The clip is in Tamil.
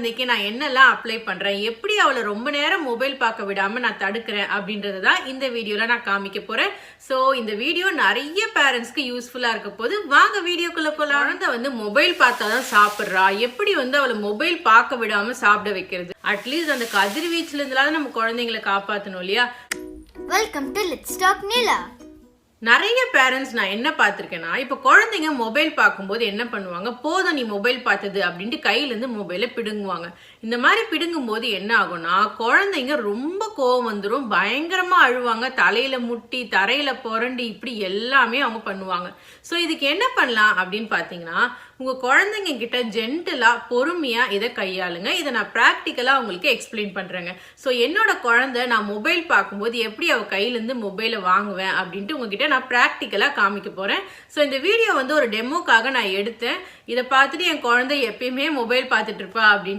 இன்னைக்கு நான் என்னெல்லாம் அப்ளை பண்றேன்? எப்படி அவளை ரொம்ப நேரம் மொபைல் பார்க்க விடாம நான் தடுக்கிறேன்? அப்படின்றது தான் இந்த வீடியோல நான் காமிக்க போறேன். சோ இந்த வீடியோ நிறைய பேரண்ட்ஸ்க்கு யூஸ்ஃபுல்லா இருக்க போது வாங்க வீடியோக்குள்ள போலாம். குழந்தை வந்து மொபைல் பார்த்தா தான் சாப்பிடுறா. எப்படி வந்து அவளை மொபைல் பார்க்க விடாம சாப்பிட வைக்கிறது? அட்லீஸ்ட் அந்த கதிர்வீச்சுல இருந்தாலும் நம்ம குழந்தைங்களை காப்பாத்தணும் இல்லையா? Welcome to let's talk Neela நிறைய பேரண்ட்ஸ் நான் என்ன பார்த்துருக்கேன்னா இப்போ குழந்தைங்க மொபைல் பார்க்கும்போது என்ன பண்ணுவாங்க? போதும் நீ மொபைல் பார்த்தது அப்படின்ட்டு கையிலேருந்து மொபைலை பிடுங்குவாங்க. இந்த மாதிரி பிடுங்கும்போது என்ன ஆகும்னா குழந்தைங்க ரொம்ப கோவம் வந்துடும் பயங்கரமாக அழுவாங்க. தலையில் முட்டி தரையில் புரண்டி இப்படி எல்லாமே அவங்க பண்ணுவாங்க. ஸோ இதுக்கு என்ன பண்ணலாம் அப்படின்னு பார்த்தீங்கன்னா உங்கள் குழந்தைங்க கிட்ட ஜென்டலாக பொறுமையாக இதை கையாளுங்க. இதை நான் ப்ராக்டிக்கலாக உங்களுக்கு எக்ஸ்பிளைன் பண்ணுறேங்க ஸோ என்னோட குழந்தை நான் மொபைல் பார்க்கும்போது எப்படி அவள் கையிலேருந்து மொபைலை வாங்குவேன் அப்படின்ட்டு உங்ககிட்ட நான் ப்ராக்டிக்கலாக காமிக்க போறேன். ஸோ இந்த வீடியோ வந்து ஒரு டெமோக்காக நான் எடுத்தேன். இதை பார்த்துட்டு என் குழந்தை எப்பயுமே மொபைல் பார்த்துட்டு இருப்பா அப்படின்னு